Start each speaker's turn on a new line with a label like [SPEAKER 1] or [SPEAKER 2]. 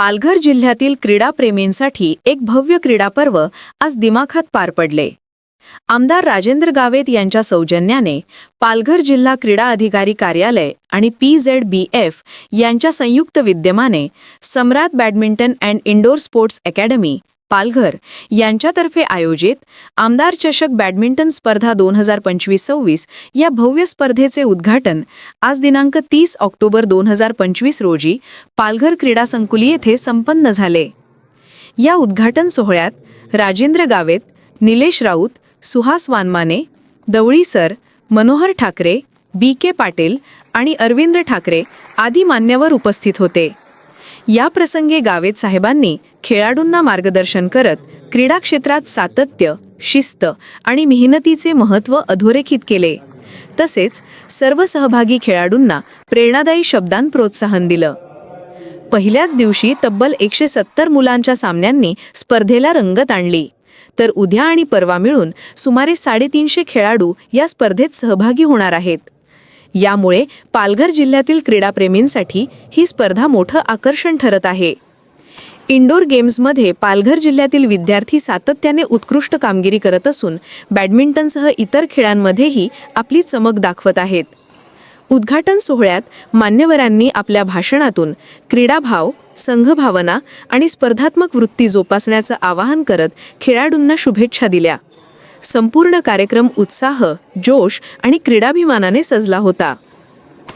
[SPEAKER 1] पालघर जिल्ह्यातील क्रीडाप्रेमींसाठी एक भव्य क्रीडा पर्व आज दिमाखात पार पडले. आमदार राजेंद्र गावेत यांच्या सौजन्याने पालघर जिल्हा क्रीडा अधिकारी कार्यालय आणि पी झेड बी एफ यांच्या संयुक्त विद्यमाने Samrat badminton and indoor sports academy Palghar यांच्यातर्फे आयोजित आमदार चषक बॅडमिंटन स्पर्धा दोन हजार पंचवीस सव्वीस या भव्य स्पर्धेचे उद्घाटन आज दिनांक तीस ऑक्टोबर दोन हजार पंचवीस रोजी पालघर क्रीडा संकुली येथे संपन्न झाले. या उद्घाटन सोहळ्यात Rajendra Gavet Nilesh Raut Suhas Wanmane Davali sir Manohar Thakre B K Patil आणि अरविंद ठाकरे आदी मान्यवर उपस्थित होते. या प्रसंगी गावेत साहेबांनी खेळाडूंना मार्गदर्शन करत क्रीडा क्षेत्रात सातत्य शिस्त आणि मेहनतीचे महत्त्व अधोरेखित केले. तसेच सर्व सहभागी खेळाडूंना प्रेरणादायी शब्दांत प्रोत्साहन दिलं. पहिल्याच दिवशी तब्बल एकशे सत्तर मुलांच्या सामन्यांनी स्पर्धेला रंगत आणली. तर उद्या आणि परवा मिळून सुमारे साडेतीनशे खेळाडू या स्पर्धेत सहभागी होणार आहेत. यामुळे पालघर जिल्ह्यातील क्रीडाप्रेमींसाठी ही स्पर्धा मोठं आकर्षण ठरत आहे. इंडोर गेम्समध्ये पालघर जिल्ह्यातील विद्यार्थी सातत्याने उत्कृष्ट कामगिरी करत असून बॅडमिंटनसह इतर खेळांमध्येही आपली चमक दाखवत आहेत. उद्घाटन सोहळ्यात मान्यवरांनी आपल्या भाषणातून क्रीडाभाव संघभावना आणि स्पर्धात्मक वृत्ती जोपासण्याचं आवाहन करत खेळाडूंना शुभेच्छा दिल्या. संपूर्ण कार्यक्रम उत्साह जोश आणि क्रीडाभिमानाने सजला होता.